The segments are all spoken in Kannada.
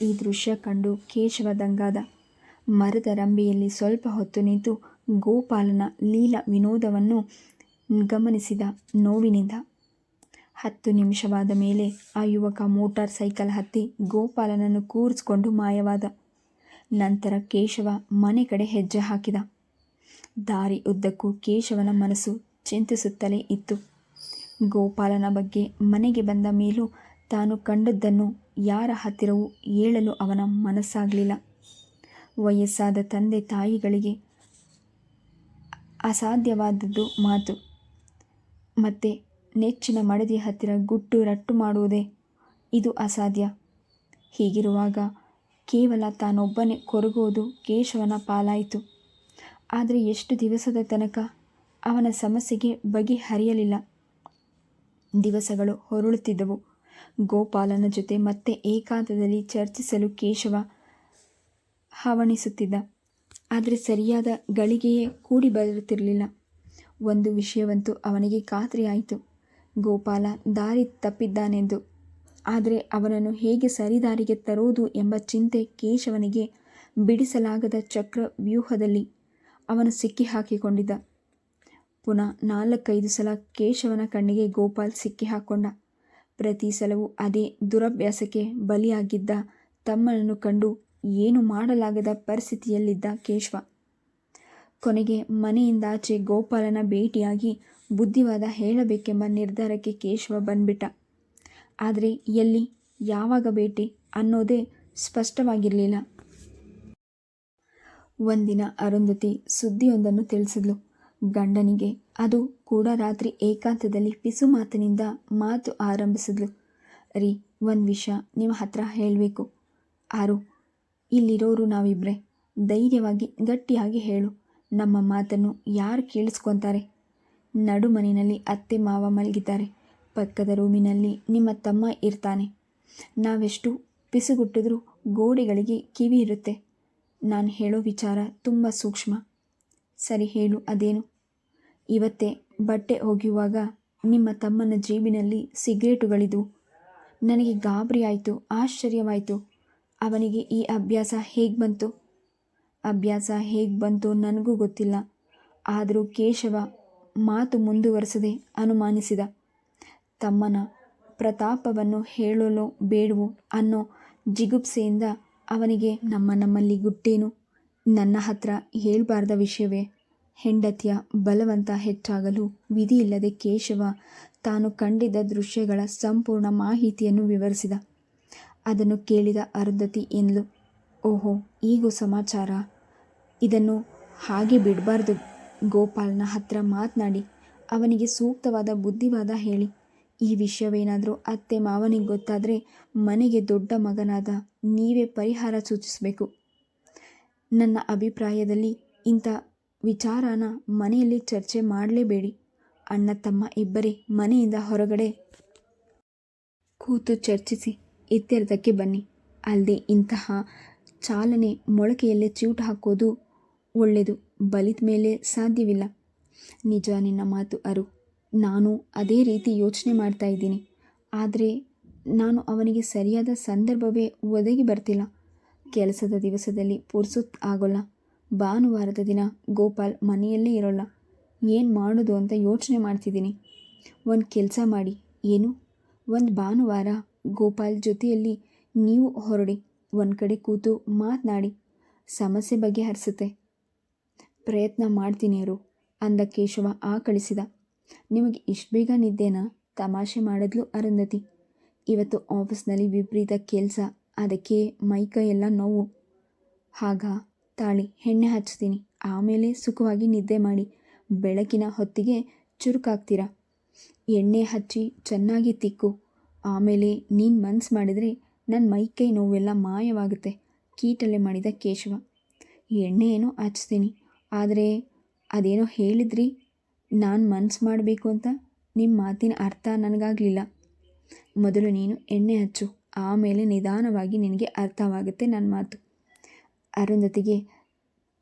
ಈ ದೃಶ್ಯ ಕಂಡು ಕೇಶವ ದಂಗಾದ. ಮರದ ರಂಬೆಯಲ್ಲಿ ಸ್ವಲ್ಪ ಹೊತ್ತು ನಿಂತು ಗೋಪಾಲನ ಲೀಲಾ ವಿನೋದವನ್ನು ಗಮನಿಸಿದ, ನೋವಿನಿಂದ. ಹತ್ತು ನಿಮಿಷವಾದ ಮೇಲೆ ಆ ಯುವಕ ಮೋಟಾರ್ ಸೈಕಲ್ ಹತ್ತಿ ಗೋಪಾಲನನ್ನು ಕೂರಿಸಿಕೊಂಡು ಮಾಯವಾದ. ನಂತರ ಕೇಶವ ಮನೆ ಕಡೆ ಹೆಜ್ಜೆ ಹಾಕಿದ. ದಾರಿ ಉದ್ದಕ್ಕೂ ಕೇಶವನ ಮನಸ್ಸು ಚಿಂತಿಸುತ್ತಲೇ ಇತ್ತು. ಗೋಪಾಲನ ಬಗ್ಗೆ ಮನೆಗೆ ಬಂದ ಮೇಲೂ ತಾನು ಕಂಡದ್ದನ್ನು ಯಾರ ಹತ್ತಿರವೂ ಹೇಳಲು ಅವನ ಮನಸ್ಸಾಗಲಿಲ್ಲ. ವಯಸ್ಸಾದ ತಂದೆ ತಾಯಿಗಳಿಗೆ ಅಸಾಧ್ಯವಾದದ್ದು ಮಾತು. ಮತ್ತೆ ನೆಚ್ಚಿನ ಮಡದಿ ಹತ್ತಿರ ಗುಟ್ಟು ರಟ್ಟು ಮಾಡುವುದೇ ಇದು ಅಸಾಧ್ಯ. ಹೀಗಿರುವಾಗ ಕೇವಲ ತಾನೊಬ್ಬನೇ ಕೊರಗುವುದು ಕೇಶವನ ಪಾಲಾಯಿತು. ಆದರೆ ಎಷ್ಟು ದಿವಸದ ತನಕ ಅವನ ಸಮಸ್ಯೆಗೆ ಬಗೆಹರಿಯಲಿಲ್ಲ. ದಿವಸಗಳು ಹೊರಳುತ್ತಿದ್ದವು. ಗೋಪಾಲನ ಜೊತೆ ಮತ್ತೆ ಏಕಾಂತದಲ್ಲಿ ಚರ್ಚಿಸಲು ಕೇಶವ ಹವಣಿಸುತ್ತಿದ್ದ. ಆದರೆ ಸರಿಯಾದ ಗಳಿಗೆಯೇ ಕೂಡಿ ಬರುತ್ತಿರಲಿಲ್ಲ. ಒಂದು ವಿಷಯವಂತೂ ಅವನಿಗೆ ಖಾತ್ರಿಯಾಯಿತು. ಗೋಪಾಲ ದಾರಿ ತಪ್ಪಿದ್ದಾನೆಂದು. ಆದರೆ ಅವನನ್ನು ಹೇಗೆ ಸರಿದಾರಿಗೆ ತರೋದು ಎಂಬ ಚಿಂತೆ ಕೇಶವನಿಗೆ ಬಿಡಿಸಲಾಗದ ಚಕ್ರ ವ್ಯೂಹದಲ್ಲಿ ಅವನು ಸಿಕ್ಕಿ ಹಾಕಿಕೊಂಡಿದ್ದ. ಪುನಃ ನಾಲ್ಕೈದು ಸಲ ಕೇಶವನ ಕಣ್ಣಿಗೆ ಗೋಪಾಲ್ ಸಿಕ್ಕಿ ಹಾಕ್ಕೊಂಡ ಪ್ರತಿ ಸಲವೂ ಅದೇ ದುರಭ್ಯಾಸಕ್ಕೆ ಬಲಿಯಾಗಿದ್ದ ತಮ್ಮನನ್ನು ಕಂಡು ಏನು ಮಾಡಲಾಗದ ಪರಿಸ್ಥಿತಿಯಲ್ಲಿದ್ದ ಕೇಶವ. ಕೊನೆಗೆ ಮನೆಯಿಂದಾಚೆ ಗೋಪಾಲನ ಭೇಟಿಯಾಗಿ ಬುದ್ಧಿವಾದ ಹೇಳಬೇಕೆಂಬ ನಿರ್ಧಾರಕ್ಕೆ ಕೇಶವ ಬಂದ್ಬಿಟ್ಟ. ಆದರೆ ಎಲ್ಲಿ, ಯಾವಾಗ ಭೇಟಿ ಅನ್ನೋದೇ ಸ್ಪಷ್ಟವಾಗಿರಲಿಲ್ಲ. ಒಂದಿನ ಅರುಂಧತಿ ಸುದ್ದಿಯೊಂದನ್ನು ತಿಳಿಸಿದ್ಲು. ಗಂಡನಿಗೆ ಅದು ಕೂಡ ರಾತ್ರಿ ಏಕಾಂತದಲ್ಲಿ ಪಿಸು ಮಾತಿನಿಂದ ಮಾತು ಆರಂಭಿಸಿದ್ಲು. ರೀ, ಒಂದು ವಿಷಯ ನಿಮ್ಮ ಹತ್ರ ಹೇಳಬೇಕು. ಆರು, ಇಲ್ಲಿರೋರು ನಾವಿಬ್ಬರೇ ಧೈರ್ಯವಾಗಿ, ಗಟ್ಟಿಯಾಗಿ ಹೇಳು. ನಮ್ಮ ಮಾತನ್ನು ಯಾರು ಕೇಳಿಸ್ಕೊತಾರೆ? ನಡುಮನೆಯಲ್ಲಿ ಅತ್ತೆ ಮಾವ ಮಲಗಿದ್ದಾರೆ. ಪಕ್ಕದ ರೂಮಿನಲ್ಲಿ ನಿಮ್ಮ ತಮ್ಮ ಇರ್ತಾನೆ. ನಾವೆಷ್ಟು ಪಿಸುಗುಟ್ಟಿದ್ರೂ ಗೋಡೆಗಳಿಗೆ ಕಿವಿ ಇರುತ್ತೆ. ನಾನು ಹೇಳೋ ವಿಚಾರ ತುಂಬ ಸೂಕ್ಷ್ಮ. ಸರಿ ಹೇಳು, ಅದೇನು? ಇವತ್ತೇ ಬಟ್ಟೆ ಒಗೆಯುವಾಗ ನಿಮ್ಮ ತಮ್ಮನ ಜೇಬಿನಲ್ಲಿ ಸಿಗರೇಟುಗಳಿದ್ವು ನನಗೆ ಗಾಬರಿ ಆಯಿತು ಆಶ್ಚರ್ಯವಾಯಿತು. ಅವನಿಗೆ ಈ ಅಭ್ಯಾಸ ಹೇಗೆ ಬಂತು? ಅಭ್ಯಾಸ ಹೇಗೆ ಬಂತು ನನಗೂ ಗೊತ್ತಿಲ್ಲ. ಆದರೂ ಕೇಶವ ಮಾತು ಮುಂದುವರೆಸದೆ ಅನುಮಾನಿಸಿದ. ತಮ್ಮನ ಪ್ರತಾಪವನ್ನು ಹೇಳಲು ಬೇಡವೋ ಅನ್ನೋ ಜಿಗುಪ್ಸೆಯಿಂದ ಅವನಿಗೆ ನಮ್ಮ ನಮ್ಮಲ್ಲಿ ಗುಟ್ಟೇನು? ನನ್ನ ಹತ್ರ ಹೇಳ್ಬಾರ್ದ ವಿಷಯವೇ? ಹೆಂಡತಿಯ ಬಲವಂತ ಹೆಚ್ಚಾಗಲು ವಿಧಿಯಿಲ್ಲದೆ ಕೇಶವ ತಾನು ಕಂಡಿದ್ದ ದೃಶ್ಯಗಳ ಸಂಪೂರ್ಣ ಮಾಹಿತಿಯನ್ನು ವಿವರಿಸಿದ. ಅದನ್ನು ಕೇಳಿದ ಅರ್ಧತಿ ಎಂದ್ಲು ಓಹೋ, ಈಗೂ ಸಮಾಚಾರ? ಇದನ್ನು ಹಾಗೆ ಬಿಡಬಾರ್ದು. ಗೋಪಾಲ್ನ ಹತ್ರ ಮಾತನಾಡಿ. ಅವನಿಗೆ ಸೂಕ್ತವಾದ ಬುದ್ಧಿವಾದ ಹೇಳಿ. ಈ ವಿಷಯವೇನಾದರೂ ಅತ್ತೆ ಮಾವನಿಗೆ ಗೊತ್ತಾದರೆ ಮನೆಗೆ ದೊಡ್ಡ ಮಗನಾದ ನೀವೇ ಪರಿಹಾರ ಸೂಚಿಸಬೇಕು. ನನ್ನ ಅಭಿಪ್ರಾಯದಲ್ಲಿ ಇಂಥ ವಿಚಾರನ ಮನೆಯಲ್ಲಿ ಚರ್ಚೆ ಮಾಡಲೇಬೇಡಿ. ಅಣ್ಣ, ತಮ್ಮ ಇಬ್ಬರೇ ಮನೆಯಿಂದ ಹೊರಗಡೆ ಕೂತು ಚರ್ಚಿಸಿ ಇತ್ಯರ್ಥಕ್ಕೆ ಬನ್ನಿ. ಅಲ್ಲದೆ ಇಂತಹ ಚಾಲನೆ ಮೊಳಕೆಯಲ್ಲಿ ಚೀಟು ಹಾಕೋದು ಒಳ್ಳೆಯದು ಬಲಿತ ಮೇಲೆ ಸಾಧ್ಯವಿಲ್ಲ. ನಿಜ ನಿನ್ನ ಮಾತು ಅರು. ನಾನು ಅದೇ ರೀತಿ ಯೋಚನೆ ಮಾಡ್ತಾ ಇದ್ದೀನಿ. ಆದರೆ ನಾನು ಅವನಿಗೆ ಸರಿಯಾದ ಸಂದರ್ಭವೇ ಒದಗಿ ಬರ್ತಿಲ್ಲ. ಕೆಲಸದ ದಿವಸದಲ್ಲಿ ಪುರ್ಸುತ್ ಆಗೋಲ್ಲ. ಭಾನುವಾರದ ದಿನ ಗೋಪಾಲ್ ಮನೆಯಲ್ಲೇ ಇರೋಲ್ಲ. ಏನು ಮಾಡೋದು ಅಂತ ಯೋಚನೆ ಮಾಡ್ತಿದ್ದೀನಿ. ಒಂದು ಕೆಲಸ ಮಾಡಿ. ಏನು? ಒಂದು ಭಾನುವಾರ ಗೋಪಾಲ್ ಜೊತೆಯಲ್ಲಿ ನೀವು ಹೊರಡಿ. ಒಂದು ಕಡೆ ಕೂತು ಮಾತನಾಡಿ. ಸಮಸ್ಯೆ ಬಗ್ಗೆ ಹರಿಸುತ್ತೆ. ಪ್ರಯತ್ನ ಮಾಡ್ತೀನಿ ಅವರು ಅಂದ ಕೇಶವ ಆ ಕಳಿಸಿದ ನಿಮಗೆ ಇಷ್ಟು ಬೇಗ ನಿದ್ದೆನಾ? ತಮಾಷೆ ಮಾಡಿದ್ಲು ಅರುಂಧತಿ. ಇವತ್ತು ಆಫೀಸ್ನಲ್ಲಿ ವಿಪರೀತ ಕೆಲಸ. ಅದಕ್ಕೆ ಮೈಕೈ ಎಲ್ಲ ನೋವು. ಹಾಗ? ತಾಳಿ ಎಣ್ಣೆ ಹಚ್ತೀನಿ. ಆಮೇಲೆ ಸುಖವಾಗಿ ನಿದ್ದೆ ಮಾಡಿ ಬೆಳಕಿನ ಹೊತ್ತಿಗೆ ಚುರುಕಾಗ್ತೀರ? ಎಣ್ಣೆ ಹಚ್ಚಿ ಚೆನ್ನಾಗಿ ತಿಕ್ಕು. ಆಮೇಲೆ ನೀನು ಮನ್ಸು ಮಾಡಿದರೆ ನನ್ನ ಮೈಕೈ ನೋವೆಲ್ಲ ಮಾಯವಾಗುತ್ತೆ. ಕೀಟಲೆ ಮಾಡಿದ ಕೇಶವ. ಎಣ್ಣೆ ಏನೋ ಹಚ್ತೀನಿ. ಆದರೆ ಅದೇನೋ ಹೇಳಿದ್ರಿ? ನಾನು ಮನ್ಸು ಮಾಡಬೇಕು ಅಂತ ನಿಮ್ಮ ಮಾತಿನ ಅರ್ಥ ನನಗಾಗಲಿಲ್ಲ. ಮೊದಲು ನೀನು ಎಣ್ಣೆ ಹಚ್ಚು. ಆಮೇಲೆ ನಿಧಾನವಾಗಿ ನಿನಗೆ ಅರ್ಥವಾಗುತ್ತೆ ನನ್ನ ಮಾತು. ಅರುಂಧತಿಗೆ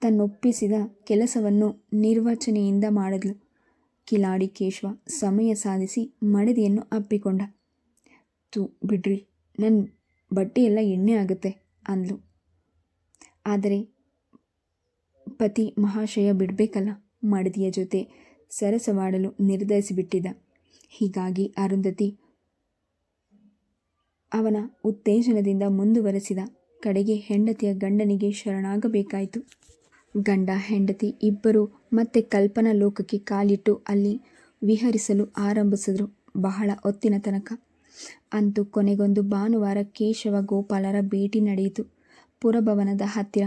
ತನ್ನೊಪ್ಪಿಸಿದ ಕೆಲಸವನ್ನು ನಿರ್ವಚನೆಯಿಂದ ಮಾಡಿದ್ಲು. ಕಿಲಾಡಿ ಕೇಶವ ಸಮಯ ಸಾಧಿಸಿ ಮಡದಿಯನ್ನು ಅಪ್ಪಿಕೊಂಡ. ತು, ಬಿಡ್ರಿ ನನ್ನ ಬಟ್ಟೆಯೆಲ್ಲ ಎಣ್ಣೆ ಆಗುತ್ತೆ, ಅಂದ್ಲು. ಆದರೆ ಪತಿ ಮಹಾಶಯ ಬಿಡಬೇಕಲ್ಲ? ಮಡದಿಯ ಜೊತೆ ಸರಸವಾಡಲು ನಿರ್ಧರಿಸಿಬಿಟ್ಟಿದ್ದ. ಹೀಗಾಗಿ ಅರುಂಧತಿ ಅವನ ಉತ್ತೇಜನದಿಂದ ಮುಂದುವರೆಸಿದ. ಕಡೆಗೆ ಹೆಂಡತಿಯ ಗಂಡನಿಗೆ ಶರಣಾಗಬೇಕಾಯಿತು. ಗಂಡ, ಹೆಂಡತಿ ಇಬ್ಬರು ಮತ್ತೆ ಕಲ್ಪನಾ ಲೋಕಕ್ಕೆ ಕಾಲಿಟ್ಟು ಅಲ್ಲಿ ವಿಹರಿಸಲು ಆರಂಭಿಸಿದರು ಬಹಳ ಹೊತ್ತಿನ ತನಕ. ಅಂತೂ ಕೊನೆಗೊಂದು ಭಾನುವಾರ ಕೇಶವ ಗೋಪಾಲರ ಭೇಟಿ ನಡೆಯಿತು ಪುರಭವನದ ಹತ್ತಿರ.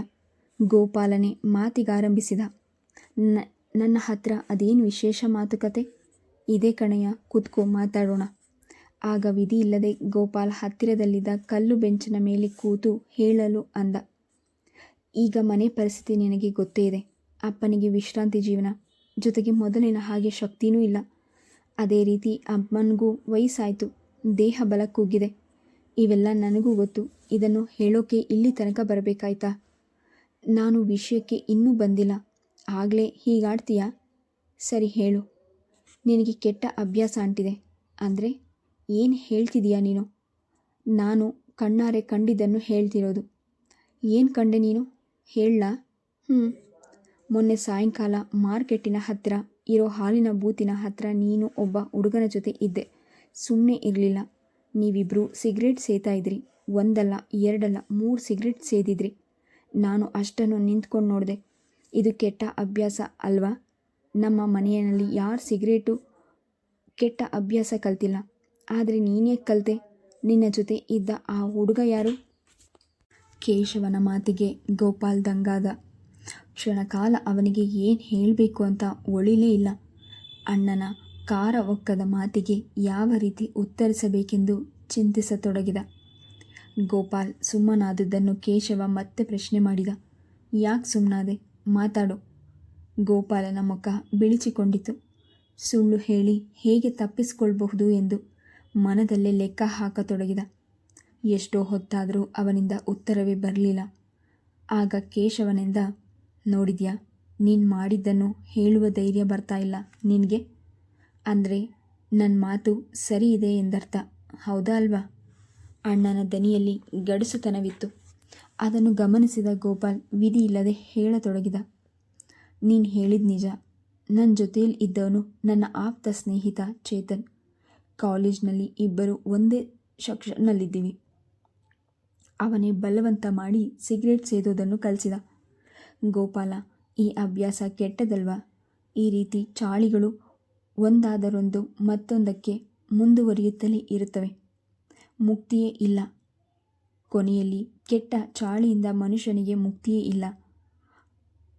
ಗೋಪಾಲನೆ ಮಾತಿಗಾರಂಭಿಸಿದ ನನ್ನ ಹತ್ರ ಅದೇನು ವಿಶೇಷ ಮಾತುಕತೆ? ಇದೇ ಕಣೆಯ ಕೂತ್ಕೋ ಮಾತಾಡೋಣ. ಆಗ ವಿಧಿ ಇಲ್ಲದೆ ಗೋಪಾಲ್ ಹತ್ತಿರದಲ್ಲಿದ್ದ ಕಲ್ಲು ಬೆಂಚಿನ ಮೇಲೆ ಕೂತು ಹೇಳಲು ಅಂದ. ಈಗ ಮನೆ ಪರಿಸ್ಥಿತಿ ನಿನಗೆ ಗೊತ್ತೇ ಇದೆ. ಅಪ್ಪನಿಗೆ ವಿಶ್ರಾಂತಿ ಜೀವನ. ಜೊತೆಗೆ ಮೊದಲಿನ ಹಾಗೆ ಶಕ್ತಿನೂ ಇಲ್ಲ. ಅದೇ ರೀತಿ ಅಮ್ಮನಿಗೂ ವಯಸ್ಸಾಯಿತು. ದೇಹ ಬಲ ಕುಗ್ಗಿದೆ ಇವೆಲ್ಲ ನನಗೂ ಗೊತ್ತು. ಇದನ್ನು ಹೇಳೋಕೆ ಇಲ್ಲಿ ತನಕ ಬರಬೇಕಾಯ್ತಾ? ನಾನು ವಿಷಯಕ್ಕೆ ಇನ್ನೂ ಬಂದಿಲ್ಲ. ಆಗಲೇ ಹೀಗಾಡ್ತೀಯಾ? ಸರಿ ಹೇಳು. ನಿನಗೆ ಕೆಟ್ಟ ಅಭ್ಯಾಸ ಅಂಟಿದೆ. ಅಂದರೆ? ಏನು ಹೇಳ್ತಿದೀಯ ನೀನು? ನಾನು ಕಣ್ಣಾರೆ ಕಂಡಿದ್ದನ್ನು ಹೇಳ್ತಿರೋದು. ಏನು ಕಂಡೆ ನೀನು? ಹೇಳ ಹ್ಞೂ ಮೊನ್ನೆ ಸಾಯಂಕಾಲ ಮಾರ್ಕೆಟಿನ ಹತ್ತಿರ ಇರೋ ಹಾಲಿನ ಬೂತಿನ ಹತ್ತಿರ ನೀನು ಒಬ್ಬ ಹುಡುಗನ ಜೊತೆ ಇದ್ದೆ. ಸುಮ್ಮನೆ ಇರಲಿಲ್ಲ. ನೀವಿಬ್ಬರು ಸಿಗರೇಟ್ ಸೇತಾ ಇದ್ರಿ. ಒಂದಲ್ಲ, ಎರಡಲ್ಲ, ಮೂರು ಸಿಗರೇಟ್ ಸೇದಿದ್ರಿ. ನಾನು ಅಷ್ಟನ್ನು ನಿಂತ್ಕೊಂಡು ನೋಡಿದೆ. ಇದು ಕೆಟ್ಟ ಅಭ್ಯಾಸ ಅಲ್ವಾ? ನಮ್ಮ ಮನೆಯಲ್ಲಿ ಯಾರು ಸಿಗರೇಟು? ಕೆಟ್ಟ ಅಭ್ಯಾಸ ಕಲ್ತಿಲ್ಲ. ಆದರೆ ನೀನೇ ಕಲಿತೆ? ನಿನ್ನ ಜೊತೆ ಇದ್ದ ಆ ಹುಡುಗ ಯಾರು? ಕೇಶವನ ಮಾತಿಗೆ ಗೋಪಾಲ್ ದಂಗಾದ. ಕ್ಷಣಕಾಲ ಅವನಿಗೆ ಏನು ಹೇಳಬೇಕು ಅಂತ ಒಳಿಲೇ ಇಲ್ಲ. ಅಣ್ಣನ ಕಾರ ಒಕ್ಕದ ಮಾತಿಗೆ ಯಾವ ರೀತಿ ಉತ್ತರಿಸಬೇಕೆಂದು ಚಿಂತಿಸತೊಡಗಿದ. ಗೋಪಾಲ್ ಸುಮ್ಮನಾದದ್ದನ್ನು ಕೇಶವ ಮತ್ತೆ ಪ್ರಶ್ನೆ ಮಾಡಿದ. ಯಾಕೆ ಸುಮ್ಮನಾದೆ ಮಾತಾಡು. ಗೋಪಾಲನ ಮುಖ ಬಿಳಿಚಿಕೊಂಡಿತು. ಸುಳ್ಳು ಹೇಳಿ ಹೇಗೆ ತಪ್ಪಿಸಿಕೊಳ್ಬಹುದು ಎಂದು ಮನದಲ್ಲೇ ಲೆಕ್ಕ ಹಾಕತೊಡಗಿದ. ಎಷ್ಟೋ ಹೊತ್ತಾದರೂ ಅವನಿಂದ ಉತ್ತರವೇ ಬರಲಿಲ್ಲ. ಆಗ ಕೇಶವನಿಂದ, ನೋಡಿದ್ಯಾ, ನೀನು ಮಾಡಿದ್ದನ್ನು ಹೇಳುವ ಧೈರ್ಯ ಬರ್ತಾ ಇಲ್ಲ ನಿನಗೆ? ಅಂದರೆ ನನ್ನ ಮಾತು ಸರಿ ಇದೆ ಎಂದರ್ಥ, ಹೌದಾ ಅಲ್ವಾ? ಅಣ್ಣನ ದನಿಯಲ್ಲಿ ಗಡಸುತನವಿತ್ತು. ಅದನ್ನು ಗಮನಿಸಿದ ಗೋಪಾಲ್ ವಿಧಿ ಇಲ್ಲದೆ ಹೇಳತೊಡಗಿದ. ನೀನು ಹೇಳಿದ ನಿಜ. ನನ್ನ ಜೊತೆಯಲ್ಲಿ ಇದ್ದವನು ನನ್ನ ಆಪ್ತ ಸ್ನೇಹಿತ ಚೇತನ್. ಕಾಲೇಜ್ನಲ್ಲಿ ಇಬ್ಬರು ಒಂದೇ ಸೆಕ್ಷನ್ನಲ್ಲಿದ್ದೀವಿ. ಅವನೇ ಬಲವಂತ ಮಾಡಿ ಸಿಗರೇಟ್ ಸೇದೋದನ್ನು ಕಲಿಸಿದ. ಗೋಪಾಲ, ಈ ಅಭ್ಯಾಸ ಕೆಟ್ಟದಲ್ವಾ? ಈ ರೀತಿ ಚಾಳಿಗಳು ಒಂದಾದರೊಂದು ಮತ್ತೊಂದಕ್ಕೆ ಮುಂದುವರಿಯುತ್ತಲೇ ಇರುತ್ತವೆ. ಮುಕ್ತಿಯೇ ಇಲ್ಲ. ಕೊನೆಯಲ್ಲಿ ಕೆಟ್ಟ ಚಾಳಿಯಿಂದ ಮನುಷ್ಯನಿಗೆ ಮುಕ್ತಿಯೇ ಇಲ್ಲ.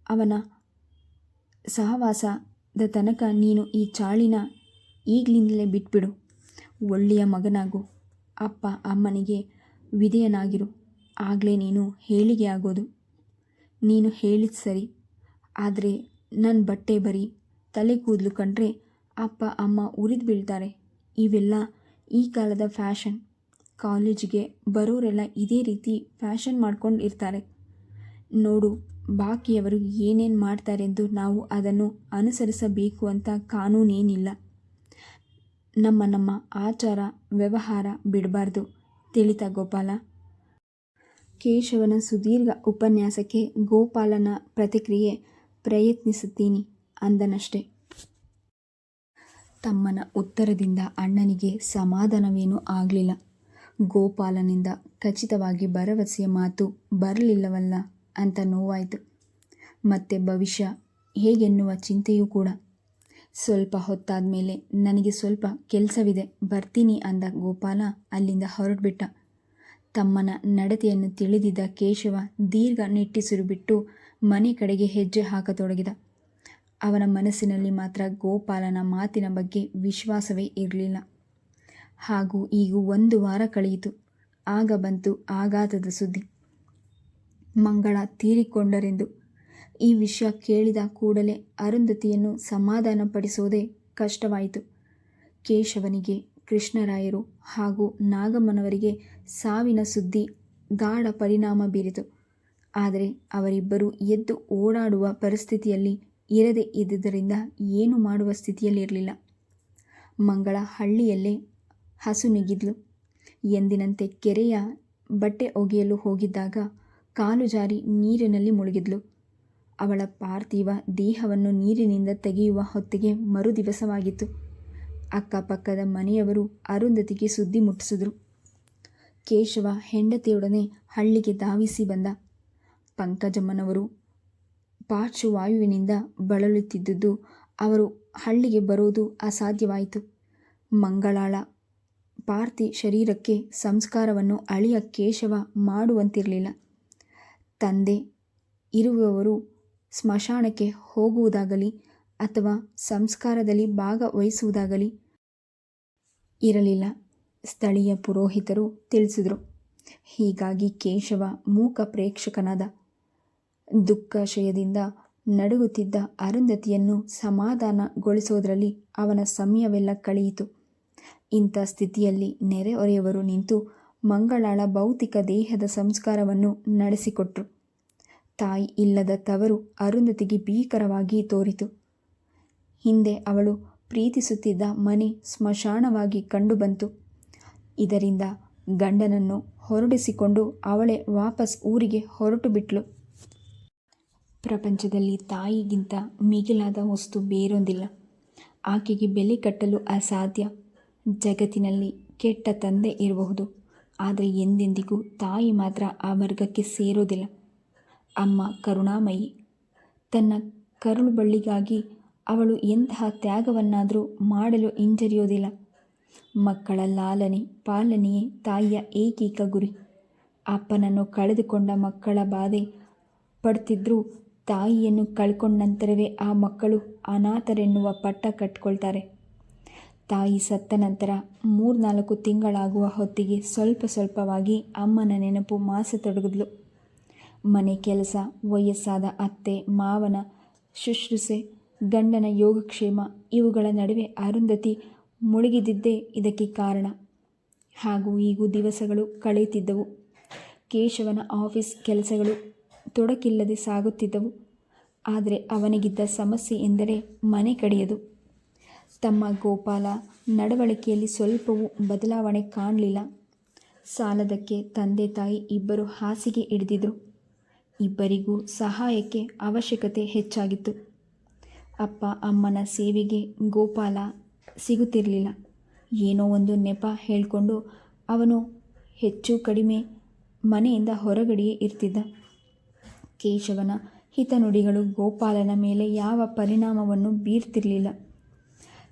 ಅವನ ಸಹವಾಸದ ತನಕ ನೀನು ಈ ಚಾಳಿನ ಈಗಲಿಂದಲೇ ಬಿಟ್ಬಿಡು. ಒಳ್ಳೆಯ ಮಗನಾಗು. ಅಪ್ಪ, ಅಮ್ಮನಿಗೆ ವಿಧೇಯನಾಗಿರು. ಆಗಲೇ ನೀನು ಹೇಳಿಗೆ ಆಗೋದು. ನೀನು ಹೇಳಿದ ಸರಿ. ಆದರೆ ನನ್ನ ಬಟ್ಟೆ ಬರೀ, ತಲೆ ಕೂದಲು ಕಂಡ್ರೆ ಅಪ್ಪ, ಅಮ್ಮ ಉರಿದು ಬೀಳ್ತಾರೆ. ಇವೆಲ್ಲ ಈ ಕಾಲದ ಫ್ಯಾಷನ್. ಕಾಲೇಜಿಗೆ ಬರೋರೆಲ್ಲ ಇದೇ ರೀತಿ ಫ್ಯಾಷನ್ ಮಾಡ್ಕೊಂಡು ಇರ್ತಾರೆ. ನೋಡು, ಬಾಕಿಯವರು ಏನೇನು ಮಾಡ್ತಾರೆಂದು ನಾವು ಅದನ್ನು ಅನುಸರಿಸಬೇಕು ಅಂತ ಕಾನೂನೇನಿಲ್ಲ. ನಮ್ಮ ನಮ್ಮ ಆಚಾರ, ವ್ಯವಹಾರ ಬಿಡಬಾರ್ದು. ತಿಳಿತ ಗೋಪಾಲ? ಕೇಶವನ ಸುದೀರ್ಘ ಉಪನ್ಯಾಸಕ್ಕೆ ಗೋಪಾಲನ ಪ್ರತಿಕ್ರಿಯೆ ಪ್ರಯತ್ನಿಸುತ್ತೀನಿ ಅಂದನಷ್ಟೆ. ತಮ್ಮನ ಉತ್ತರದಿಂದ ಅಣ್ಣನಿಗೆ ಸಮಾಧಾನವೇನೂ ಆಗಲಿಲ್ಲ. ಗೋಪಾಲನಿಂದ ಖಚಿತವಾಗಿ ಭರವಸೆಯ ಮಾತು ಬರಲಿಲ್ಲವಲ್ಲ ಅಂತ ನೋವಾಯಿತು. ಮತ್ತೆ ಭವಿಷ್ಯ ಹೇಗೆನ್ನುವ ಚಿಂತೆಯೂ ಕೂಡ ಸ್ವಲ್ಪ ಹೊತ್ತಾದ ಮೇಲೆ ನನಗೆ ಸ್ವಲ್ಪ ಕೆಲಸವಿದೆ, ಬರ್ತೀನಿ ಅಂದ ಗೋಪಾಲ ಅಲ್ಲಿಂದ ಹೊರಟುಬಿಟ್ಟ ತಮ್ಮನ ನಡತೆಯನ್ನು ತಿಳಿದಿದ್ದ ಕೇಶವ ದೀರ್ಘ ನಿಟ್ಟಿಸಿರು ಬಿಟ್ಟು ಮನೆ ಕಡೆಗೆ ಹೆಜ್ಜೆ ಹಾಕತೊಡಗಿದ. ಅವನ ಮನಸ್ಸಿನಲ್ಲಿ ಮಾತ್ರ ಗೋಪಾಲನ ಮಾತಿನ ಬಗ್ಗೆ ವಿಶ್ವಾಸವೇ ಇರಲಿಲ್ಲ. ಹಾಗೂ ಈಗ ಒಂದು ವಾರ ಕಳೆಯಿತು. ಆಗ ಬಂತು ಆಘಾತದ ಸುದ್ದಿ. ಮಂಗಳ ತೀರಿಕೊಂಡರೆಂದು ಈ ವಿಷಯ ಕೇಳಿದ ಕೂಡಲೇ ಅರುಂಧತಿಯನ್ನು ಸಮಾಧಾನಪಡಿಸೋದೇ ಕಷ್ಟವಾಯಿತು. ಕೇಶವನಿಗೆ, ಕೃಷ್ಣರಾಯರು ಹಾಗೂ ನಾಗಮ್ಮನವರಿಗೆ ಸಾವಿನ ಸುದ್ದಿ, ಗಾಢ ಪರಿಣಾಮ ಬೀರಿತು. ಆದರೆ ಅವರಿಬ್ಬರು ಎದ್ದು ಓಡಾಡುವ ಪರಿಸ್ಥಿತಿಯಲ್ಲಿ ಇರದೇ ಇದ್ದುದರಿಂದ ಏನು ಮಾಡುವ ಸ್ಥಿತಿಯಲ್ಲಿರಲಿಲ್ಲ. ಮಂಗಳ ಹಳ್ಳಿಯಲ್ಲೇ ಹಸು ನುಗ್ಗಿದ್ಲು ಎಂದಿನಂತೆ ಕೆರೆಯ ಬಟ್ಟೆ ಒಗೆಯಲು ಹೋಗಿದ್ದಾಗ ಕಾಲು ಜಾರಿ ನೀರಿನಲ್ಲಿ ಮುಳುಗಿದ್ಲು. ಅವಳ ಪಾರ್ಥಿವ ದೇಹವನ್ನು ನೀರಿನಿಂದ ತೆಗೆಯುವ ಹೊತ್ತಿಗೆ ಮರುದಿವಸವಾಗಿತ್ತು. ಅಕ್ಕಪಕ್ಕದ ಮನೆಯವರು ಅರುಂಧತಿಗೆ ಸುದ್ದಿ ಮುಟ್ಟಿಸಿದ್ರು. ಕೇಶವ ಹೆಂಡತಿಯೊಡನೆ ಹಳ್ಳಿಗೆ ಧಾವಿಸಿ ಬಂದ. ಪಂಕಜಮ್ಮನವರು ಪಾರ್ಶ್ವವಾಯುವಿನಿಂದ ಬಳಲುತ್ತಿದ್ದುದು ಅವರು ಹಳ್ಳಿಗೆ ಬರುವುದು ಅಸಾಧ್ಯವಾಯಿತು. ಮಂಗಳಾಳ ಪಾರ್ಥಿ ಶರೀರಕ್ಕೆ ಸಂಸ್ಕಾರವನ್ನು ಅಳಿಯ ಕೇಶವ ಮಾಡುವಂತಿರಲಿಲ್ಲ. ತಂದೆ ಇರುವವರು ಸ್ಮಶಾನಕ್ಕೆ ಹೋಗುವುದಾಗಲಿ ಅಥವಾ ಸಂಸ್ಕಾರದಲ್ಲಿ ಭಾಗವಹಿಸುವುದಾಗಲಿ ಇರಲಿಲ್ಲ. ಸ್ಥಳೀಯ ಪುರೋಹಿತರು ತಿಳಿಸಿದರು. ಹೀಗಾಗಿ ಕೇಶವ ಮೂಕ ಪ್ರೇಕ್ಷಕನಾದ ದುಃಖಾಶಯದಿಂದ ನಡುಗುತ್ತಿದ್ದ ಅರುಂಧತಿಯನ್ನು ಸಮಾಧಾನಗೊಳಿಸೋದರಲ್ಲಿ ಅವನ ಸಮಯವೆಲ್ಲ ಕಳೆಯಿತು. ಇಂಥ ಸ್ಥಿತಿಯಲ್ಲಿ ನೆರೆಹೊರೆಯವರು ನಿಂತು ಮಂಗಳಾಳ ಭೌತಿಕ ದೇಹದ ಸಂಸ್ಕಾರವನ್ನು ನಡೆಸಿಕೊಟ್ರು. ತಾಯಿ ಇಲ್ಲದ ತವರು ಅರುಂಧತಿಗೆ ಭೀಕರವಾಗಿ ತೋರಿತು. ಹಿಂದೆ ಅವಳು ಪ್ರೀತಿಸುತ್ತಿದ್ದ ಮನೆ ಸ್ಮಶಾನವಾಗಿ ಕಂಡುಬಂತು. ಇದರಿಂದ ಗಂಡನನ್ನು ಹೊರಡಿಸಿಕೊಂಡು ಅವಳೇ ವಾಪಸ್ ಊರಿಗೆ ಹೊರಟು ಬಿಟ್ಲು ಪ್ರಪಂಚದಲ್ಲಿ ತಾಯಿಗಿಂತ ಮಿಗಿಲಾದ ವಸ್ತು ಬೇರೊಂದಿಲ್ಲ. ಆಕೆಗೆ ಬೆಲೆ ಕಟ್ಟಲು ಅಸಾಧ್ಯ. ಜಗತ್ತಿನಲ್ಲಿ ಕೆಟ್ಟ ತಂದೆ ಇರಬಹುದು. ಆದರೆ ಎಂದೆಂದಿಗೂ ತಾಯಿ ಮಾತ್ರ ಆ ವರ್ಗಕ್ಕೆ ಸೇರೋದಿಲ್ಲ. ಅಮ್ಮ ಕರುಣಾಮಯಿ, ತನ್ನ ಕರುಳು ಬಳ್ಳಿಗಾಗಿ ಅವಳು ಎಂತಹ ತ್ಯಾಗವನ್ನಾದರೂ ಮಾಡಲು ಹಿಂಜರಿಯೋದಿಲ್ಲ. ಮಕ್ಕಳ ಲಾಲನೆ, ಪಾಲನೆಯೇ ತಾಯಿಯ ಏಕೈಕ ಗುರಿ. ಅಪ್ಪನನ್ನು ಕಳೆದುಕೊಂಡ ಮಕ್ಕಳ ಬಾಧೆ ಪಡ್ತಿದ್ರೂ ತಾಯಿಯನ್ನು ಕಳ್ಕೊಂಡ ನಂತರವೇ ಆ ಮಕ್ಕಳು ಅನಾಥರೆನ್ನುವ ಪಟ್ಟ ಕಟ್ಕೊಳ್ತಾರೆ. ತಾಯಿ ಸತ್ತ ನಂತರ ಮೂರ್ನಾಲ್ಕು ತಿಂಗಳಾಗುವ ಹೊತ್ತಿಗೆ ಸ್ವಲ್ಪ ಸ್ವಲ್ಪವಾಗಿ ಅಮ್ಮನ ನೆನಪು ಮಾಸತೊಡಗಿದ್ಲು. ಮನೆ ಕೆಲಸ, ವಯಸ್ಸಾದ ಅತ್ತೆ, ಮಾವನ ಶುಶ್ರೂಷೆ, ಗಂಡನ ಯೋಗಕ್ಷೇಮ ಇವುಗಳ ನಡುವೆ ಅರುಂಧತಿ ಮುಳುಗಿದಿದ್ದೇ ಇದಕ್ಕೆ ಕಾರಣ. ಹಾಗೂ ಈಗೂ ದಿವಸಗಳು ಕಳೆಯುತ್ತಿದ್ದವು. ಕೇಶವನ ಆಫೀಸ್ ಕೆಲಸಗಳು ತೊಡಕಿಲ್ಲದೆ ಸಾಗುತ್ತಿದ್ದವು. ಆದರೆ ಅವನಿಗಿದ್ದ ಸಮಸ್ಯೆ ಎಂದರೆ ಮನೆ ಕಡೆಯದು. ತಮ್ಮ ಗೋಪಾಲ ನಡವಳಿಕೆಯಲ್ಲಿ ಸ್ವಲ್ಪವೂ ಬದಲಾವಣೆ ಕಾಣಲಿಲ್ಲ. ಸಾಲದಕ್ಕೆ ತಂದೆ ತಾಯಿ ಇಬ್ಬರು ಹಾಸಿಗೆ ಹಿಡಿದಿದ್ರು. ಇಬ್ಬರಿಗೂ ಸಹಾಯಕ್ಕೆ ಅವಶ್ಯಕತೆ ಹೆಚ್ಚಾಗಿತ್ತು. ಅಪ್ಪ ಅಮ್ಮನ ಸೇವೆಗೆ ಗೋಪಾಲ ಸಿಗುತ್ತಿರಲಿಲ್ಲ. ಏನೋ ಒಂದು ನೆಪ ಹೇಳಿಕೊಂಡು ಅವನು ಹೆಚ್ಚು ಕಡಿಮೆ ಮನೆಯಿಂದ ಹೊರಗಡೆಯೇ ಇರ್ತಿದ್ದ. ಕೇಶವನ ಹಿತನುಡಿಗಳು ಗೋಪಾಲನ ಮೇಲೆ ಯಾವ ಪರಿಣಾಮವನ್ನು ಬೀರ್ತಿರಲಿಲ್ಲ.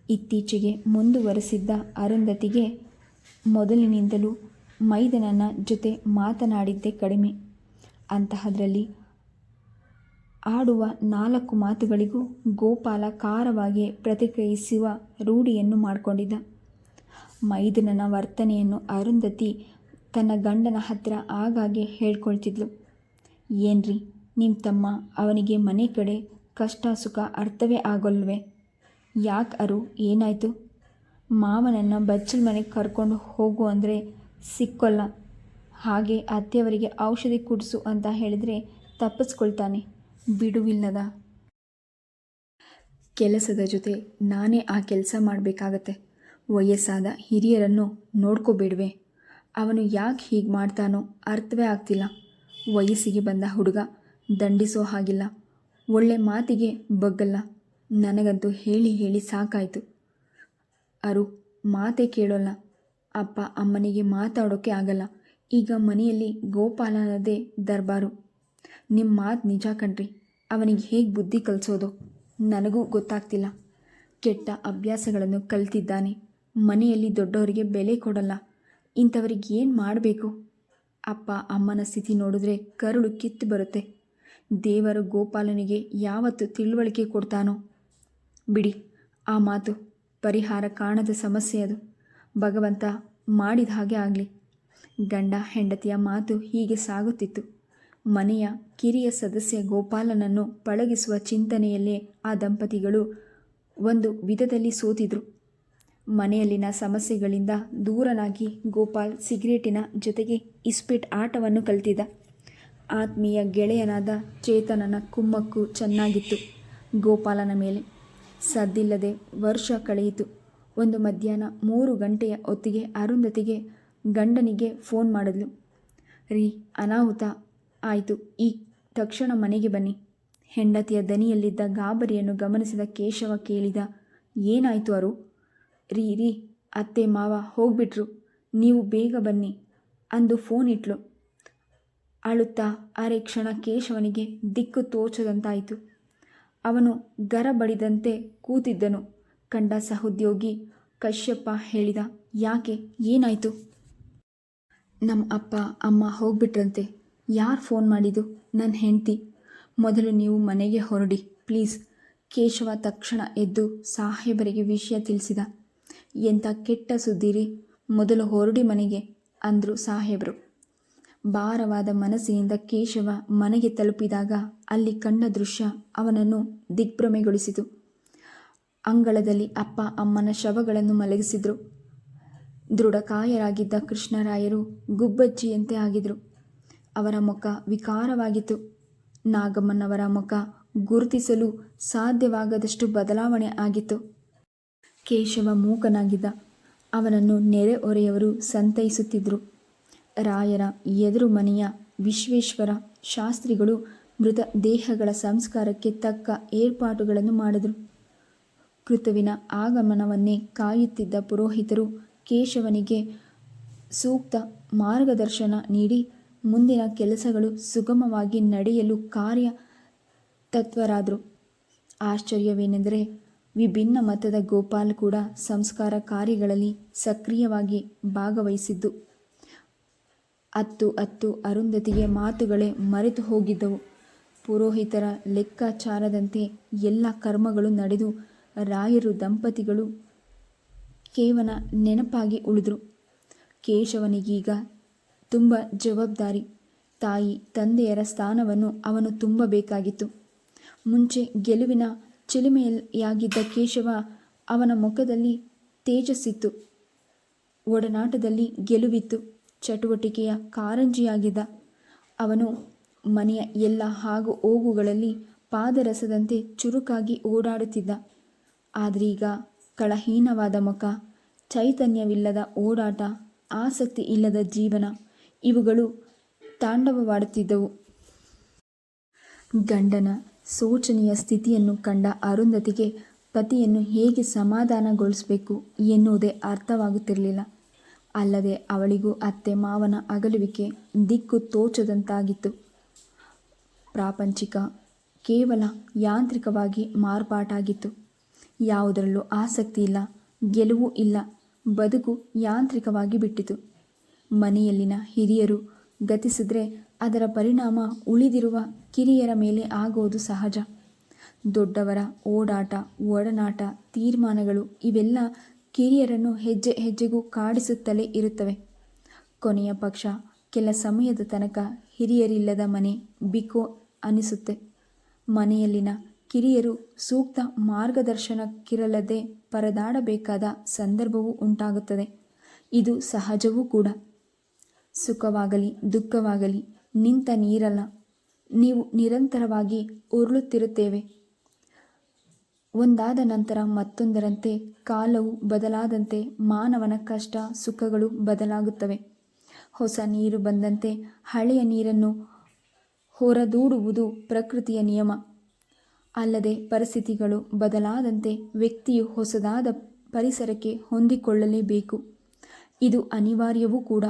ಇತ್ತೀಚೆಗೆ ಮುಂದುವರೆಸಿದ್ದ ಅರುಂಧತಿಗೆ ಮೊದಲಿನಿಂದಲೂ ಮೈದನನ ಜೊತೆ ಮಾತನಾಡಿದ್ದೇ ಕಡಿಮೆ. ಅಂತಹದ್ರಲ್ಲಿ ಆಡುವ ನಾಲ್ಕು ಮಾತುಗಳಿಗೂ ಗೋಪಾಲ ಖಾರವಾಗಿ ಪ್ರತಿಕ್ರಿಯಿಸುವ ರೂಢಿಯನ್ನು ಮಾಡಿಕೊಂಡಿದ್ದ. ಮೈದುನನ ವರ್ತನೆಯನ್ನು ಅರುಂಧತಿ ತನ್ನ ಗಂಡನ ಹತ್ತಿರ ಆಗಾಗ್ಗೆ ಹೇಳ್ಕೊಳ್ತಿದ್ಲು. ಏನ್ರಿ ನಿಮ್ಮ ತಮ್ಮ ಅವನಿಗೆ ಮನೆ ಕಡೆ ಕಷ್ಟ, ಸುಖ ಅರ್ಥವೇ ಆಗೋಲ್ವೆ? ಯಾಕೆ ಅರು, ಏನಾಯಿತು? ಮಾವನನ್ನು ಬಚ್ಚಲ ಮನೆಗೆ ಕರ್ಕೊಂಡು ಹೋಗು ಅಂದರೆ ಸಿಕ್ಕೋಲ್ಲ. ಹಾಗೆ ಅತ್ತೆಯವರಿಗೆ ಔಷಧಿ ಕುಡಿಸು ಅಂತ ಹೇಳಿದರೆ ತಪ್ಪಿಸ್ಕೊಳ್ತಾನೆ. ಬಿಡುವಿಲ್ಲದ. ಕೆಲಸದ ಜೊತೆ ನಾನೇ ಆ ಕೆಲಸ ಮಾಡಬೇಕಾಗತ್ತೆ. ವಯಸ್ಸಾದ ಹಿರಿಯರನ್ನು ನೋಡ್ಕೋಬೇಡ್ವೆ. ಅವನು ಯಾಕೆ ಹೀಗೆ ಮಾಡ್ತಾನೋ ಅರ್ಥವೇ ಆಗ್ತಿಲ್ಲ. ವಯಸ್ಸಿಗೆ ಬಂದ ಹುಡುಗ ದಂಡಿಸೋ ಹಾಗಿಲ್ಲ. ಒಳ್ಳೆ ಮಾತಿಗೆ ಬಗ್ಗಲ್ಲ. ನನಗಂತೂ ಹೇಳಿ ಹೇಳಿ ಸಾಕಾಯಿತು. ಅರು, ಮಾತೇ ಕೇಳೋಲ್ಲ. ಅಪ್ಪ ಅಮ್ಮನಿಗೆ ಮಾತಾಡೋಕ್ಕೆ ಆಗಲ್ಲ. ಈಗ ಮನೆಯಲ್ಲಿ ಗೋಪಾಲನದೇ ದರ್ಬಾರು. ನಿಮ್ಮ ಮಾತು ನಿಜ ಕಣ್ರಿ, ಅವನಿಗೆ ಹೇಗೆ ಬುದ್ಧಿ ಕಲಿಸೋದು? ನನಗೂ ಗೊತ್ತಾಗ್ತಿಲ್ಲ. ಕೆಟ್ಟ ಅಭ್ಯಾಸಗಳನ್ನು ಕಲಿತಿದ್ದಾನೆ. ಮನೆಯಲ್ಲಿ ದೊಡ್ಡವರಿಗೆ ಬೆಲೆ ಕೊಡಲ್ಲ. ಇಂಥವರಿಗೆ ಏನು ಮಾಡಬೇಕು? ಅಪ್ಪ ಅಮ್ಮನ ಸ್ಥಿತಿ ನೋಡಿದ್ರೆ ಕರುಳು ಕಿತ್ತು ಬರುತ್ತೆ. ದೇವರು ಗೋಪಾಲನಿಗೆ ಯಾವತ್ತು ತಿಳುವಳಿಕೆ ಕೊಡ್ತಾನೋ? ಬಿಡಿ, ಆ ಮಾತು ಪರಿಹಾರ ಕಾಣದ ಸಮಸ್ಯೆ ಅದು. ಭಗವಂತ ಮಾಡಿದ ಹಾಗೆ ಆಗಲಿ. ಗಂಡ ಹೆಂಡತಿಯ ಮಾತು ಹೀಗೆ ಸಾಗುತ್ತಿತ್ತು. ಮನೆಯ ಕಿರಿಯ ಸದಸ್ಯ ಗೋಪಾಲನನ್ನು ಪಳಗಿಸುವ ಚಿಂತನೆಯಲ್ಲೇ ಆ ದಂಪತಿಗಳು ಒಂದು ವಿಧದಲ್ಲಿ ಸೋತಿದ್ರು. ಮನೆಯಲ್ಲಿನ ಸಮಸ್ಯೆಗಳಿಂದ ದೂರನಾಗಿ ಗೋಪಾಲ್ ಸಿಗರೇಟಿನ ಜೊತೆಗೆ ಇಸ್ಪಿಟ್ ಆಟವನ್ನು ಕಲ್ತಿದ್ದ. ಆತ್ಮೀಯ ಗೆಳೆಯನಾದ ಚೇತನನ ಕುಮ್ಮಕ್ಕು ಚೆನ್ನಾಗಿತ್ತು ಗೋಪಾಲನ ಮೇಲೆ. ಸದ್ದಿಲ್ಲದೆ ವರ್ಷ ಕಳೆಯಿತು. ಒಂದು ಮಧ್ಯಾಹ್ನ ಮೂರು ಗಂಟೆಯ ಹೊತ್ತಿಗೆ ಅರುಂಧತಿಗೆ ಗಂಡನಿಗೆ ಫೋನ್ ಮಾಡಿದ್ಲು. ರೀ, ಅನಾಹುತ ಆಯಿತು. ಈ ತಕ್ಷಣ ಮನೆಗೆ ಬನ್ನಿ. ಹೆಂಡತಿಯ ದನಿಯಲ್ಲಿದ್ದ ಗಾಬರಿಯನ್ನು ಗಮನಿಸಿದ ಕೇಶವ ಕೇಳಿದ, ಏನಾಯಿತು ಅರು? ರೀ ರೀ, ಅತ್ತೆ ಮಾವ ಹೋಗ್ಬಿಟ್ರು. ನೀವು ಬೇಗ ಬನ್ನಿ ಅಂದು ಫೋನ್ ಇಟ್ಲು. ಅಳುತ್ತಾ ಅರೆ ಕ್ಷಣ ಕೇಶವನಿಗೆ ದಿಕ್ಕು ತೋಚದಂತಾಯಿತು. ಅವನು ಗರ ಬಡಿದಂತೆ ಕೂತಿದ್ದನು. ಕಂಡ ಸಹೋದ್ಯೋಗಿ ಕಶ್ಯಪ್ಪ ಹೇಳಿದ, ಯಾಕೆ, ಏನಾಯಿತು? ನಮ್ಮ ಅಪ್ಪ, ಅಮ್ಮ ಹೋಗ್ಬಿಟ್ರಂತೆ. ಯಾರು ಫೋನ್ ಮಾಡಿದ್ದು? ನನ್ನ ಹೆಂಡತಿ. ಮೊದಲು ನೀವು ಮನೆಗೆ ಹೊರಡಿ, ಪ್ಲೀಸ್. ಕೇಶವ ತಕ್ಷಣ ಎದ್ದು ಸಾಹೇಬರಿಗೆ ವಿಷಯ ತಿಳಿಸಿದ. ಎಂಥ ಕೆಟ್ಟ ಸುದ್ದಿರಿ? ಮೊದಲು ಹೊರಡಿ ಮನೆಗೆ, ಅಂದರು ಸಾಹೇಬರು. ಭಾರವಾದ ಮನಸ್ಸಿನಿಂದ ಕೇಶವ ಮನೆಗೆ ತಲುಪಿದಾಗ ಅಲ್ಲಿ ಕಂಡ ದೃಶ್ಯ ಅವನನ್ನು ದಿಗ್ಭ್ರಮೆಗೊಳಿಸಿತು. ಅಂಗಳದಲ್ಲಿ ಅಪ್ಪ ಅಮ್ಮನ ಶವಗಳನ್ನು ಮಲಗಿಸಿದ್ರು. ದೃಢಕಾಯರಾಗಿದ್ದ ಕೃಷ್ಣರಾಯರು ಗುಬ್ಬಚ್ಚಿಯಂತೆ ಆಗಿದ್ರು. ಅವರ ಮುಖ ವಿಕಾರವಾಗಿತ್ತು. ನಾಗಮ್ಮನವರ ಮುಖ ಗುರುತಿಸಲು ಸಾಧ್ಯವಾಗದಷ್ಟು ಬದಲಾವಣೆ ಆಗಿತ್ತು. ಕೇಶವ ಮೂಕನಾಗಿದ್ದ. ಅವನನ್ನು ನೆರೆಹೊರೆಯವರು ಸಂತೈಸುತ್ತಿದ್ದರು ರಾಯರ ಎದುರು ಮನೆಯ ವಿಶ್ವೇಶ್ವರ ಶಾಸ್ತ್ರಿಗಳು ಮೃತ ದೇಹಗಳ ಸಂಸ್ಕಾರಕ್ಕೆ ತಕ್ಕ ಏರ್ಪಾಟುಗಳನ್ನು ಮಾಡಿದರು. ಕೃತುವಿನ ಆಗಮನವನ್ನೇ ಕಾಯುತ್ತಿದ್ದ ಪುರೋಹಿತರು ಕೇಶವನಿಗೆ ಸೂಕ್ತ ಮಾರ್ಗದರ್ಶನ ನೀಡಿ ಮುಂದಿನ ಕೆಲಸಗಳು ಸುಗಮವಾಗಿ ನಡೆಯಲು ಕಾರ್ಯ ತತ್ವರಾದರು ಆಶ್ಚರ್ಯವೇನೆಂದರೆ ವಿಭಿನ್ನ ಮತದ ಗೋಪಾಲ್ ಕೂಡ ಸಂಸ್ಕಾರ ಕಾರ್ಯಗಳಲ್ಲಿ ಸಕ್ರಿಯವಾಗಿ ಭಾಗವಹಿಸಿದ್ದು. ಅತ್ತು ಅತ್ತು ಅರುಂಧತಿಗೆ ಮಾತುಗಳೇ ಮರೆತು ಹೋಗಿದ್ದವು. ಪುರೋಹಿತರ ಲೆಕ್ಕಾಚಾರದಂತೆ ಎಲ್ಲ ಕರ್ಮಗಳು ನಡೆದು ರಾಯರು ದಂಪತಿಗಳು ಕೇವಲ ನೆನಪಾಗಿ ಉಳಿದ್ರು. ಕೇಶವನಿಗೀಗ ತುಂಬ ಜವಾಬ್ದಾರಿ. ತಾಯಿ ತಂದೆಯರ ಸ್ಥಾನವನ್ನು ಅವನು ತುಂಬಬೇಕಾಗಿತ್ತು. ಮುಂಚೆ ಗೆಲುವಿನ ಚಿಲುಮೆಯಾಗಿದ್ದ ಕೇಶವ ಅವನ ಮುಖದಲ್ಲಿ ತೇಜಸ್ಸಿತ್ತು. ಒಡನಾಟದಲ್ಲಿ ಗೆಲುವಿತ್ತು. ಚಟುವಟಿಕೆಯ ಕಾರಂಜಿಯಾಗಿದ್ದ. ಅವನು ಮನೆಯ ಎಲ್ಲ ಹಾಗೂ ಹೋಗುಗಳಲ್ಲಿ ಪಾದರಸದಂತೆ ಚುರುಕಾಗಿ ಓಡಾಡುತ್ತಿದ್ದ. ಆದ್ರೀಗ ಕಳಹೀನವಾದ ಮುಖ, ಚೈತನ್ಯವಿಲ್ಲದ ಓಡಾಟ, ಆಸಕ್ತಿ ಇಲ್ಲದ ಜೀವನ, ಇವುಗಳು ತಾಂಡವವಾಡುತ್ತಿದ್ದವು. ಗಂಡನ ಶೋಚನೀಯ ಸ್ಥಿತಿಯನ್ನು ಕಂಡ ಅರುಂಧತಿಗೆ ಪತಿಯನ್ನು ಹೇಗೆ ಸಮಾಧಾನಗೊಳಿಸಬೇಕು ಎನ್ನುವುದೇ ಅರ್ಥವಾಗುತ್ತಿರಲಿಲ್ಲ. ಅಲ್ಲದೆ ಅವಳಿಗೂ ಅತ್ತೆ ಮಾವನ ಅಗಲುವಿಕೆ ದಿಕ್ಕು ತೋಚದಂತಾಗಿತ್ತು. ಪ್ರಾಪಂಚಿಕ ಕೇವಲ ಯಾಂತ್ರಿಕವಾಗಿ ಮಾರ್ಪಾಟಾಗಿತ್ತು. ಯಾವುದರಲ್ಲೂ ಆಸಕ್ತಿ ಇಲ್ಲ, ಗೆಲುವು ಇಲ್ಲ, ಬದುಕು ಯಾಂತ್ರಿಕವಾಗಿ ಬಿಟ್ಟಿತು. ಮನೆಯಲ್ಲಿನ ಹಿರಿಯರು ಗತಿಸಿದ್ರೆ ಅದರ ಪರಿಣಾಮ ಉಳಿದಿರುವ ಕಿರಿಯರ ಮೇಲೆ ಆಗೋದು ಸಹಜ. ದೊಡ್ಡವರ ಓಡಾಟ, ಒಡನಾಟ, ತೀರ್ಮಾನಗಳು ಇವೆಲ್ಲ ಕಿರಿಯರನ್ನು ಹೆಜ್ಜೆ ಹೆಜ್ಜೆಗೂ ಕಾಡಿಸುತ್ತಲೇ ಇರುತ್ತವೆ. ಕೊನೆಯ ಪಕ್ಷ ಕೆಲ ಸಮಯದ ತನಕ ಹಿರಿಯರಿಲ್ಲದ ಮನೆ ಬಿಕೋ ಅನಿಸುತ್ತೆ. ಮನೆಯಲ್ಲಿನ ಕಿರಿಯರು ಸೂಕ್ತ ಮಾರ್ಗದರ್ಶನಕ್ಕಿರಲ್ಲದೆ ಪರದಾಡಬೇಕಾದ ಸಂದರ್ಭವೂ ಉಂಟಾಗುತ್ತದೆ. ಇದು ಸಹಜವೂ ಕೂಡ. ಸುಖವಾಗಲಿ, ದುಃಖವಾಗಲಿ, ನಿಂತ ನೀರಲ್ಲ. ನೀವು ನಿರಂತರವಾಗಿ ಉರುಳುತ್ತಿರುತ್ತೇವೆ. ಒಂದಾದ ನಂತರ ಮತ್ತೊಂದರಂತೆ ಕಾಲವು ಬದಲಾದಂತೆ ಮಾನವನ ಕಷ್ಟ, ಸುಖಗಳು ಬದಲಾಗುತ್ತವೆ. ಹೊಸ ನೀರು ಬಂದಂತೆ ಹಳೆಯ ನೀರನ್ನು ಹೊರದೂಡುವುದು ಪ್ರಕೃತಿಯ ನಿಯಮ. ಅಲ್ಲದೆ ಪರಿಸ್ಥಿತಿಗಳು ಬದಲಾದಂತೆ ವ್ಯಕ್ತಿಯು ಹೊಸದಾದ ಪರಿಸರಕ್ಕೆ ಹೊಂದಿಕೊಳ್ಳಲೇಬೇಕು. ಇದು ಅನಿವಾರ್ಯವೂ ಕೂಡ.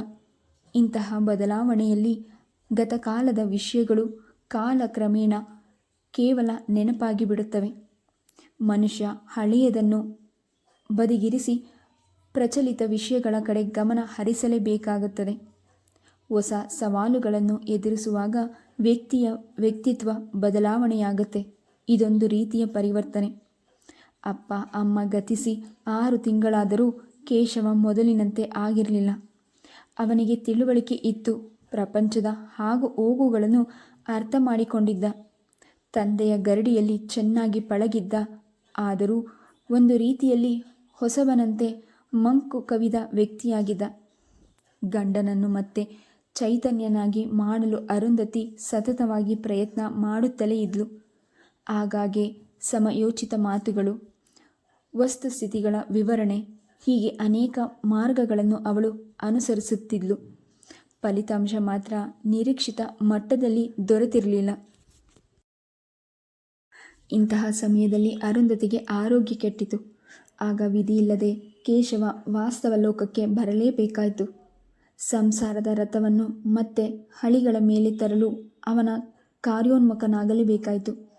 ಇಂತಹ ಬದಲಾವಣೆಯಲ್ಲಿ ಗತಕಾಲದ ವಿಷಯಗಳು ಕಾಲಕ್ರಮೇಣ ಕೇವಲ ನೆನಪಾಗಿ ಬಿಡುತ್ತವೆ ಮನುಷ್ಯ ಹಳೆಯದನ್ನು ಬದಿಗಿರಿಸಿ ಪ್ರಚಲಿತ ವಿಷಯಗಳ ಕಡೆ ಗಮನ ಹರಿಸಲೇಬೇಕಾಗುತ್ತದೆ. ಹೊಸ ಸವಾಲುಗಳನ್ನು ಎದುರಿಸುವಾಗ ವ್ಯಕ್ತಿಯ ವ್ಯಕ್ತಿತ್ವ ಬದಲಾವಣೆಯಾಗುತ್ತೆ. ಇದೊಂದು ರೀತಿಯ ಪರಿವರ್ತನೆ. ಅಪ್ಪ, ಅಮ್ಮ ಗತಿಸಿ ಆರು ತಿಂಗಳಾದರೂ ಕೇಶವ ಮೊದಲಿನಂತೆ ಆಗಿರಲಿಲ್ಲ. ಅವನಿಗೆ ತಿಳುವಳಿಕೆ ಇತ್ತು. ಪ್ರಪಂಚದ ಹಾಗೂ ಹೋಗುಗಳನ್ನು ಅರ್ಥ ಮಾಡಿಕೊಂಡಿದ್ದ. ತಂದೆಯ ಗರಡಿಯಲ್ಲಿ ಚೆನ್ನಾಗಿ ಪಳಗಿದ್ದ. ಆದರೂ ಒಂದು ರೀತಿಯಲ್ಲಿ ಹೊಸಬನಂತೆ ಮಂಕು ಕವಿದ ವ್ಯಕ್ತಿಯಾಗಿದ್ದ. ಗಂಡನನ್ನು ಮತ್ತೆ ಚೈತನ್ಯನಾಗಿ ಮಾಡಲು ಅರುಂಧತಿ ಸತತವಾಗಿ ಪ್ರಯತ್ನ ಮಾಡುತ್ತಲೇ ಇದ್ಲು. ಆಗಾಗ್ಗೆ ಸಮಯೋಚಿತ ಮಾತುಗಳು ವಸ್ತುಸ್ಥಿತಿಗಳ ವಿವರಣೆ, ಹೀಗೆ ಅನೇಕ ಮಾರ್ಗಗಳನ್ನು ಅವಳು ಅನುಸರಿಸುತ್ತಿದ್ಲು. ಫಲಿತಾಂಶ ಮಾತ್ರ ನಿರೀಕ್ಷಿತ ಮಟ್ಟದಲ್ಲಿ ದೊರೆತಿರಲಿಲ್ಲ. ಇಂತಹ ಸಮಯದಲ್ಲಿ ಅರುಂಧತಿಗೆ ಆರೋಗ್ಯ ಕೆಟ್ಟಿತು. ಆಗ ವಿಧಿಯಿಲ್ಲದೆ ಕೇಶವ ವಾಸ್ತವ ಲೋಕಕ್ಕೆ ಬರಲೇಬೇಕಾಯಿತು. ಸಂಸಾರದ ರಥವನ್ನು ಮತ್ತೆ ಹಳಿಗಳ ಮೇಲೆ ತರಲು ಅವನ ಕಾರ್ಯೋನ್ಮುಖನಾಗಲೇಬೇಕಾಯಿತು.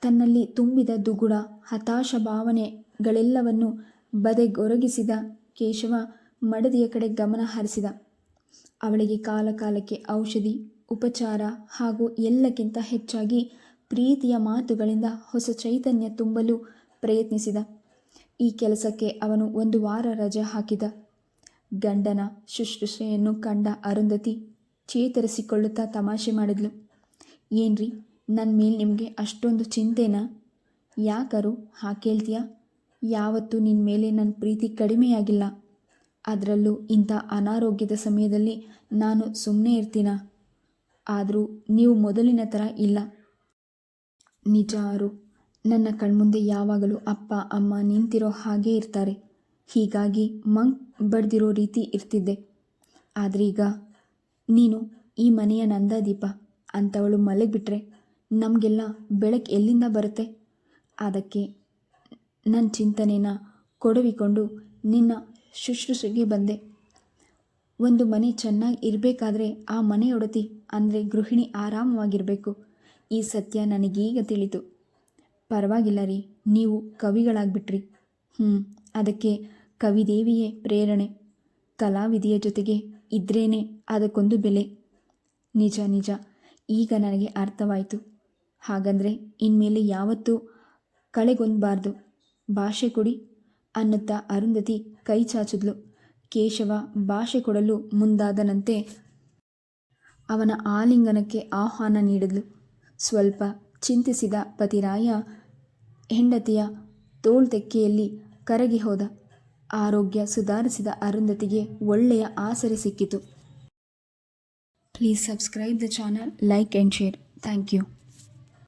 ತನ್ನಲ್ಲಿ ತುಂಬಿದ ದುಗುಡ, ಹತಾಶ ಭಾವನೆಗಳೆಲ್ಲವನ್ನು ಬದೆಗೊರಗಿಸಿದ ಕೇಶವ ಮಡದಿಯ ಕಡೆ ಗಮನ ಹರಿಸಿದ. ಅವಳಿಗೆ ಕಾಲಕಾಲಕ್ಕೆ ಔಷಧಿ, ಉಪಚಾರ ಹಾಗೂ ಎಲ್ಲಕ್ಕಿಂತ ಹೆಚ್ಚಾಗಿ ಪ್ರೀತಿಯ ಮಾತುಗಳಿಂದ ಹೊಸ ಚೈತನ್ಯ ತುಂಬಲು ಪ್ರಯತ್ನಿಸಿದ. ಈ ಕೆಲಸಕ್ಕೆ ಅವನು ಒಂದು ವಾರ ರಜೆ ಹಾಕಿದ. ಗಂಡನ ಶುಶ್ರೂಷೆಯನ್ನು ಕಂಡ ಅರುಂಧತಿ ಚೇತರಿಸಿಕೊಳ್ಳುತ್ತಾ ತಮಾಷೆ ಮಾಡಿದ್ಲು. ಏನ್ರಿ? ನನ್ನ ಮೇಲೆ ನಿಮಗೆ ಅಷ್ಟೊಂದು ಚಿಂತೆನಾ? ಯಾಕರು ಹಾಗೆ ಕೇಳ್ತೀಯ? ಯಾವತ್ತೂ ನಿನ್ನ ಮೇಲೆ ನನ್ನ ಪ್ರೀತಿ ಕಡಿಮೆಯಾಗಿಲ್ಲ. ಅದರಲ್ಲೂ ಇಂಥ ಅನಾರೋಗ್ಯದ ಸಮಯದಲ್ಲಿ ನಾನು ಸುಮ್ಮನೆ ಇರ್ತೀನ? ಆದರೂ ನೀವು ಮೊದಲಿನ ಥರ ಇಲ್ಲ. ನಿಜ ನನ್ನ ಕಣ್ಮುಂದೆ ಯಾವಾಗಲೂ ಅಪ್ಪ, ಅಮ್ಮ ನಿಂತಿರೋ ಹಾಗೇ ಇರ್ತಾರೆ. ಹೀಗಾಗಿ ಮಂಕ್ ಬಡ್ದಿರೋ ರೀತಿ ಇರ್ತಿದ್ದೆ. ಆದ್ರೀಗ ನೀನು ಈ ಮನೆಯ ನಂದಾದೀಪ ಅಂಥವಳು ಮಲಗಿಬಿಟ್ರೆ ನಮಗೆಲ್ಲ ಬೆಳಕು ಎಲ್ಲಿಂದ ಬರುತ್ತೆ? ಅದಕ್ಕೆ ನನ್ನ ಚಿಂತನೆನ ಕೊಡವಿಕೊಂಡು ನಿನ್ನ ಶುಶ್ರೂಷೆಗೆ ಬಂದೆ. ಒಂದು ಮನೆ ಚೆನ್ನಾಗಿ ಇರಬೇಕಾದ್ರೆ ಆ ಮನೆಯೊಡತಿ ಅಂದರೆ ಗೃಹಿಣಿ ಆರಾಮವಾಗಿರಬೇಕು. ಈ ಸತ್ಯ ನನಗೀಗ ತಿಳಿತು. ಪರವಾಗಿಲ್ಲ ರೀ, ನೀವು ಕವಿಗಳಾಗ್ಬಿಟ್ರಿ. ಹ್ಞೂ ಅದಕ್ಕೆ ಕವಿದೇವಿಯೇ ಪ್ರೇರಣೆ. ಕಲಾವಿದೆಯ ಜೊತೆಗೆ ಇದ್ರೇನೆ ಅದಕ್ಕೊಂದು ಬೆಲೆ. ನಿಜ ನಿಜ, ಈಗ ನನಗೆ ಅರ್ಥವಾಯಿತು. ಹಾಗಂದರೆ ಇನ್ಮೇಲೆ ಯಾವತ್ತೂ ಕಳೆಗೊಂದಬಾರ್ದು. ಭಾಷೆ ಕೊಡಿ ಅನ್ನುತ್ತಾ ಅರುಂಧತಿ ಕೈ ಚಾಚಿದ್ಲು. ಕೇಶವ ಭಾಷೆ ಕೊಡಲು ಮುಂದಾದನಂತೆ ಅವನ ಆಲಿಂಗನಕ್ಕೆ ಆಹ್ವಾನ ನೀಡಿದ್ಲು. ಸ್ವಲ್ಪ ಚಿಂತಿಸಿದ ಪತಿರಾಯ ಹೆಂಡತಿಯ ತೋಳ್ತೆಕ್ಕೆಯಲ್ಲಿ ಕರಗಿ ಹೋದ. ಆರೋಗ್ಯ ಸುಧಾರಿಸಿದ ಅರುಂಧತಿಗೆ ಒಳ್ಳೆಯ ಆಸರೆ ಸಿಕ್ಕಿತು. Please subscribe the channel, like and share. Thank you.